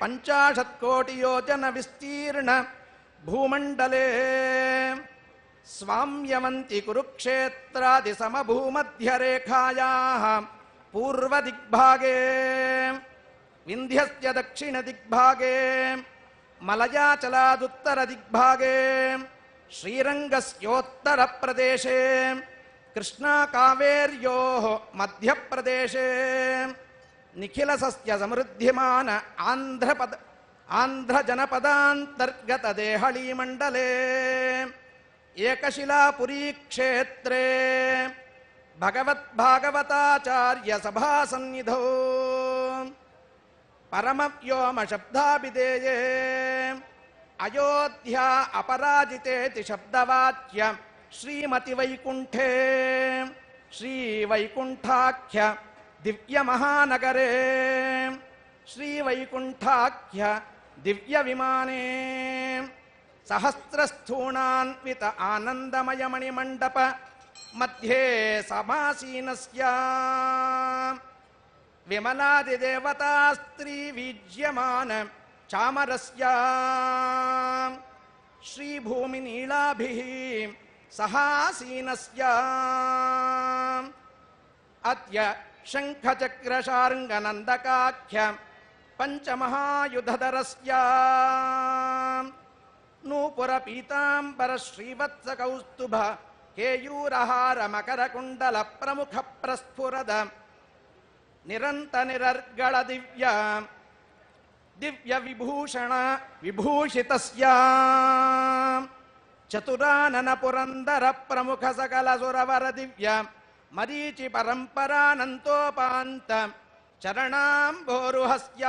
पञ्चाशत्कोटियोजनविस्तीर्ण भूमण्डले स्वाम्यवन्ति कुरुक्षेत्रादिसमभूमध्यरेखायाः पूर्वदिग्भागे विन्ध्यस्य दक्षिणदिग्भागे मलयाचलादुत्तरदिग्भागे श्रीरङ्गस्योत्तरप्रदेशे कृष्णाकावेर्योः मध्यप्रदेशे నిఖిల సస్య సమృద్ధిమాన ఆంధ్రపద ఆంధ్రజనపదాంతర్గత దేహళీమండలే ఏకశిలాపురీక్షేత్రే భగవద్భాగవతాచార్య సభా సన్నిధౌ పరమవ్యోమ శబ్దాభిధేయే అయోధ్యా అపరాజితేతి శబ్దవాచ్య శ్రీమతి వైకుంఠే శ్రీవైకుంఠాఖ్య दिव्यमहानगरे। श्रीवैकुण्ठाख्य दिव्यविमाने। सहस्रस्थूणान्वित आनन्दमयमणिमण्डप मध्ये समासीनस्य। विमलादिदेवता स्त्रीवीज्यमान चामरस्य। श्रीभूमिनीलाभिः सहासीनस्य। अद्य शङ्खचक्रशार्ङ्गनन्दकाख्य पञ्चमहायुधधरस्य नूपुरपीताम्बरश्रीवत्सकौस्तुभ केयूरहारमकरकुण्डलप्रमुखप्रस्फुरद निरन्तनिरर्गळदिव्य दिव्यविभूषण विभूषितस्य चतुराननपुरन्दरप्रमुखसकलसुरवरदिव्य मरीचि परम्परानन्तोपान्त चरणाम्भोरुहस्य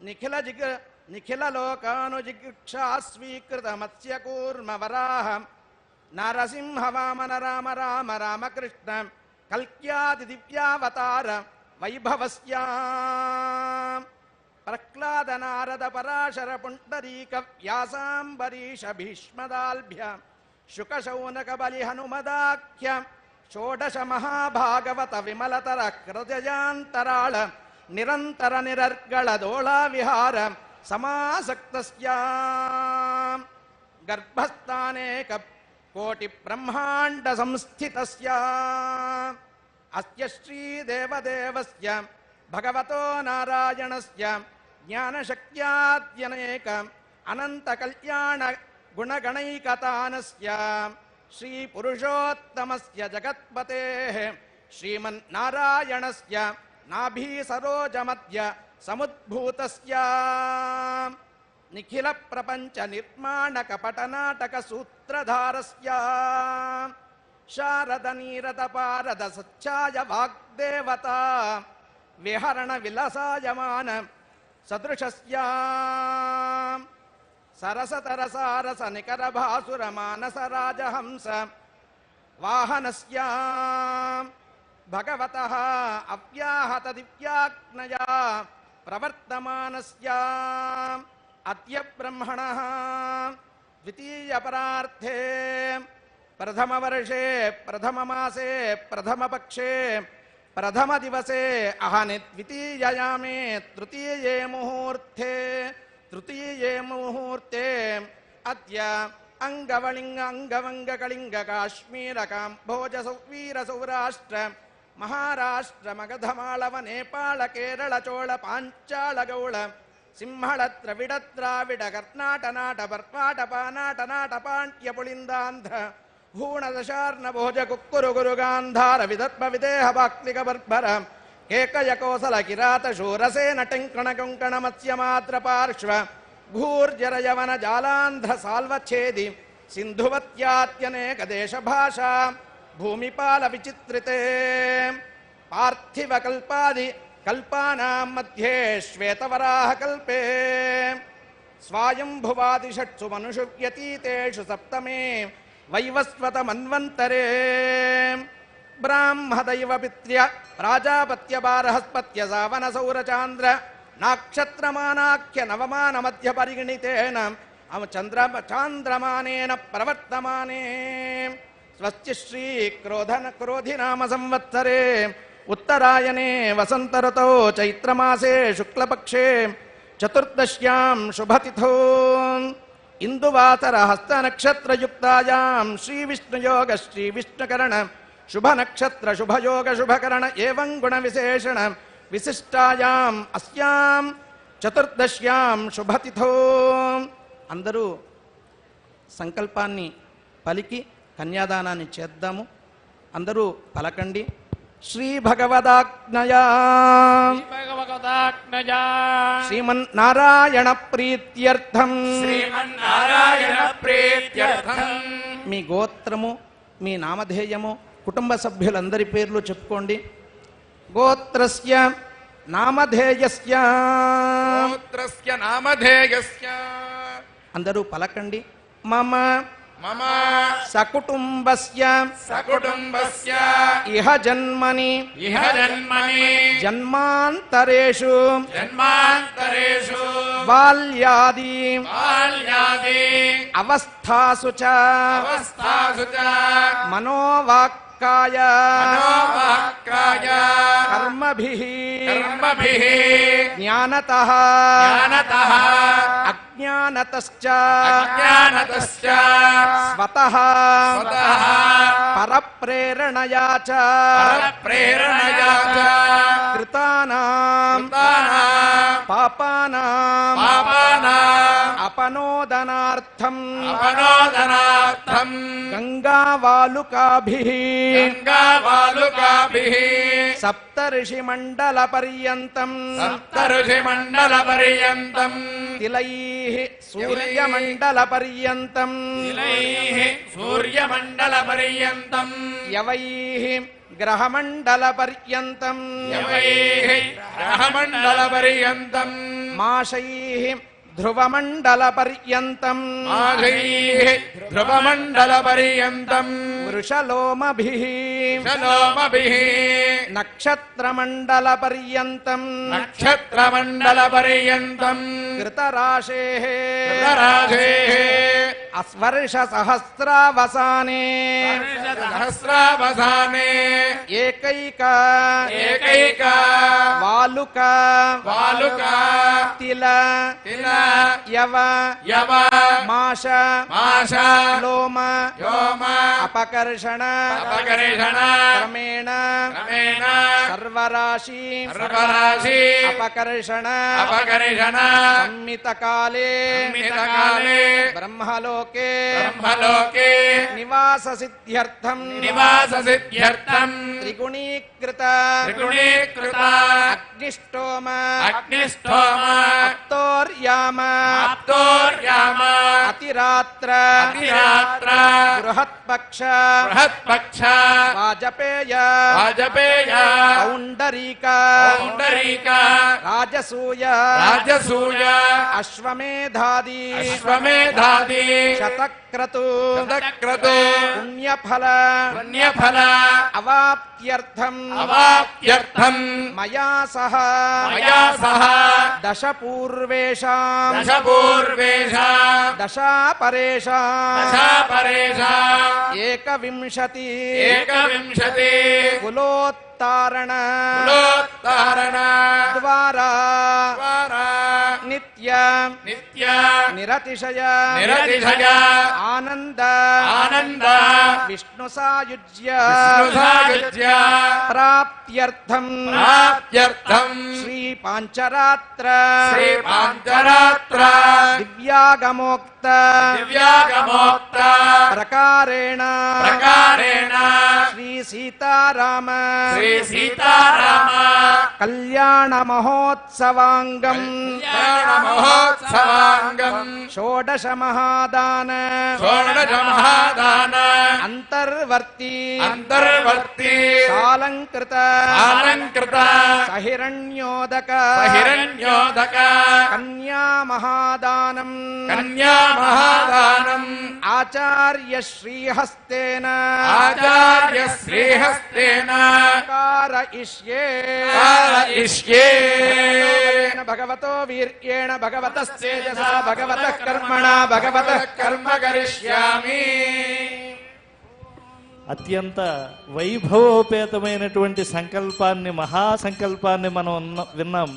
निखिल जिग निखिललोकानुजिगृक्षा स्वीकृतमत्स्य कूर्मवराह नरसिंहवामन राम राम रामकृष्ण कल्क्यादिदिव्यावतार वैभवस्य प्रह्लाद नारद पराशर पुण्डरीक व्यासाम्बरीश भीष्मदाल्भ्य शुकशौनक बलि हनुमदाख्य षोडश महाभागवत विमलतर हृदयान्तराळ निरन्तर निरर्गळ दोळा विहार समासक्तस्य गर्भस्थानेक कोटि ब्रह्माण्ड संस्थितस्य अस्य श्रीदेवदेवस्य, भगवतो नारायणस्य, ज्ञानशक्त्याद्यनेक अनन्तकल्याण गुणगणैकतानस्य श्रीपुरुषोत्तमस्य जगत्पतेः। श्रीमन्नारायणस्य नाभीसरोजमध्य समुद्भूतस्य। निखिलप्रपञ्चनिर्माणकपटनाटकसूत्रधारस्य। शारदनीरदपारद सच्चाय वाग्देवता विहरणविलसायमान सदृशस्य सरसतरसारस निकरभासुरमानसराजहंस वाहनस्य भगवतः प्रवर्तमानस्य अद्य ब्रह्मणः द्वितीयपरार्थे प्रथमवर्षे, प्रथममासे, प्रथमपक्षे, प्रथमदिवसे अहनि द्वितीययामे तृतीये मुहूर्ते तृतीये मुहूर्ते अद्य अङ्गवलिङ्ग अङ्गवङ्गकलिङ्ग काश्मीर काम्भोज सौवीर सौराष्ट्र महाराष्ट्र मगधमाळव नेपाळ केरळ चोळ एकयकोसलकिरातशूरसेनटिङ्कणकुङ्कणमत्स्यमात्रपार्श्व भूर्जरयवनजालान्ध्रसाल्वच्छेदि सिन्धुवत्यात्यनेकदेशभाषा भूमिपालविचित्रिते पार्थिवकल्पादि कल्पानां मध्ये श्वेतवराहकल्पे स्वायम्भुवादिषट्सु मनुषु व्यतीतेषु सप्तमे वैवस्वतमन्वन्तरे ब्राह्मदैव पित्र्य प्राजापत्यबारहस्पत्य सावनसौरचान्द्र नाक्षत्रमानाख्य नवमानमध्य परिगणितेन अव चन्द्र चान्द्रमानेन प्रवर्तमाने। स्वस्ति श्रीक्रोधन क्रोधि संवत्सरे उत्तरायणे वसन्तऋतौ चैत्रमासे शुक्लपक्षे चतुर्दश्यां शुभतिथौ। इन्दुवासरहस्तनक्षत्रयुक्तायां श्रीविष्णुयोग श्रीविष्णुकरण శుభ నక్షత్ర శుభయోగ శుభకరణ ఏం గుణ విశేషణ విశిష్టాయాం అస్యాం చతుర్దశ్యాం శుభతిథో అందరూ సంకల్పాన్ని పలికి కన్యాదానాన్ని చేద్దాము. అందరూ పలకండి. శ్రీ భగవదాజ్ఞయా శ్రీమన్ నారాయణ ప్రీత్యర్థం. నారాయణ ప్రీత్యర్థం. మీ గోత్రము మీ నామధేయము కుటుంబ సభ్యులందరి పేర్లు చెప్పుకోండి. గోత్రస్య నామధేయస్య. గోత్రస్య నామధేయస్య. అందరూ పలకండి. మమ. మమ. సకుటుంబస్య. సకుటుంబస్య. ఇహ జన్మని. ఇహ జన్మని. జన్మాంతరేషు. జన్మాంతరేషు. బాల్యాది. బాల్యాది. అవస్థాసు చ. అవస్థాసు చ. మనోవాక్కాయ మనోవాక్కాయ. కర్మభిః. కర్మభిః. జ్ఞానత. జ్ఞానతః. అజ్ఞానతశ్చ अज्ञानतश्च। अज्ञानतश्च। स्वतः। परप्रेरणया च। प्रेरणया च। कृतानाम्। पापानाम्। अपनोदनार्थम्। अपनोदनार्थम्। गङ्गावालुकाभिः। गङ्गावालुकाभिः। सप्त ऋषिमण्डल पर्यन्तम् सप्त ऋषिमण्डल तिलैः सूर्यमण्डलपर्यन्तम्। सूर्यमण्डल यवैः ग्रहमण्डलपर्यन्तम्। यवैः ग्रहमण्डलपर्यन्तम्। माशैः ध्रुवमण्डलपर्यन्तम्। ध्रुवमण्डल ध्रुवमण्डलपर्यन्तम्। कृषलोमभिः नक्षत्रमण्डल नक्षत्रमण्डलपर्यन्तम् नक्षत्रमण्डलपर्यन्तम् कृतराशेः कृतराशेः అస్వర్ష సహస్రావసానే సహస్రావసానే ఏకైక. ఏకైక. వాలుక. వాలుక. తిల. తిల. యవ. యవ. మాష. మాష. లోమ. వ్యోమ అపకర్షణ. అపకర్షణ. క్రమేణ. క్రమేణ. सर्वराशि सर्वराशि अपकर्षण अपकर्षण संमितकाले संमितकाले ब्रह्मलोके ब्रह्मलोके निवास सिद्ध्यर्थम निवास सिद्ध्यर्थम त्रिगुणीकृत त्रिगुणीकृत अग्निष्टोम अग्निष्टोम अप्तोर्याम अप्तोर्याम अतिरात्र अतिरात्र बृहत् बृहत्पक्ष। बृहत्पक्ष। वाजपेय। वाजपेय। औंडरीक। औंडरीक। राजसूय। राजसूय। अश्वमेधादि। अश्वमेधादि। शतक्रतु। शतक्रतु। पुण्यफल। पुण्यफल। अवाप्त्यर्थम्। अवाप्त्यर्थम्। मया सह। मया सह। दश पूर्वेषाम् दश पूर्वेषाम् एकविंशति। एकविंशति। कुलोत्तारण। कुलोत्तारण। द्वारा। द्वारा। नित्य। नित्या। निरतिशय। निरतिशय। आनन्द। आनन्द। विष्णुसायुज्य। विष्णुसायुज्य। प्राप्त्यर्थम्। प्राप्त्यर्थम्। श्री पाचरात्र पञ्चरात्र दिव्यागमोक्त। दिव्यागमोक्त। प्रकारेण। श्रीसीताराम। श्री सीताराम कल्याणमहोत्सवाङ्गम्। महोत्सवाङ्गं षोडश महादान षोडश महादान అంతర్వర్తి అంతర్వర్తి సాలంకృత అలంకృత సహిరణ్యోదక బహిరణ్యోదక కన్యా మహాదానం కన్యా మహాదానం ఆచార్య శ్రీహస్తేన ఆచార్య శ్రీహస్తేన కారయిష్యే కారయిష్యే. భగవతో వీర్యేణ భగవతస్తేజసా భగవతః కర్మణ భగవతః కర్మ కరిష్యామి అత్యంత వైభవోపేతమైనటువంటి సంకల్పాన్ని మహాసంకల్పాన్ని మనం విన్నాం.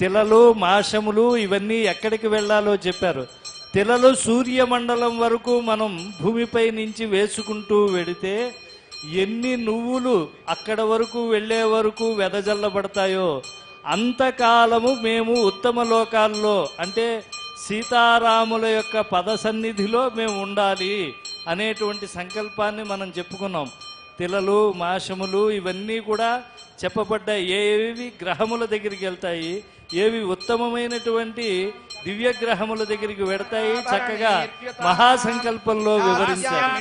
తిలలు మాషములు ఇవన్నీ ఎక్కడికి వెళ్ళాలో చెప్పారు. తిలలు సూర్యమండలం వరకు మనం భూమిపై నుంచి వేసుకుంటూ వెడితే ఎన్ని నువ్వులు అక్కడ వరకు వెళ్ళే వరకు వెదజల్లబడతాయో అంతకాలము మేము ఉత్తమ లోకాల్లో అంటే సీతారాముల యొక్క పద సన్నిధిలో మేము ఉండాలి. అనేటువంటి సంకల్పాన్ని మనం చెప్పుకున్నాం. తిలలు మాషములు ఇవన్నీ కూడా చెప్పబడ్డాయి. ఏవి గ్రహముల దగ్గరికి వెళ్తాయి ఏవి ఉత్తమమైనటువంటి దివ్య గ్రహముల దగ్గరికి వెడతాయి చక్కగా మహాసంకల్పంలో వివరించారు.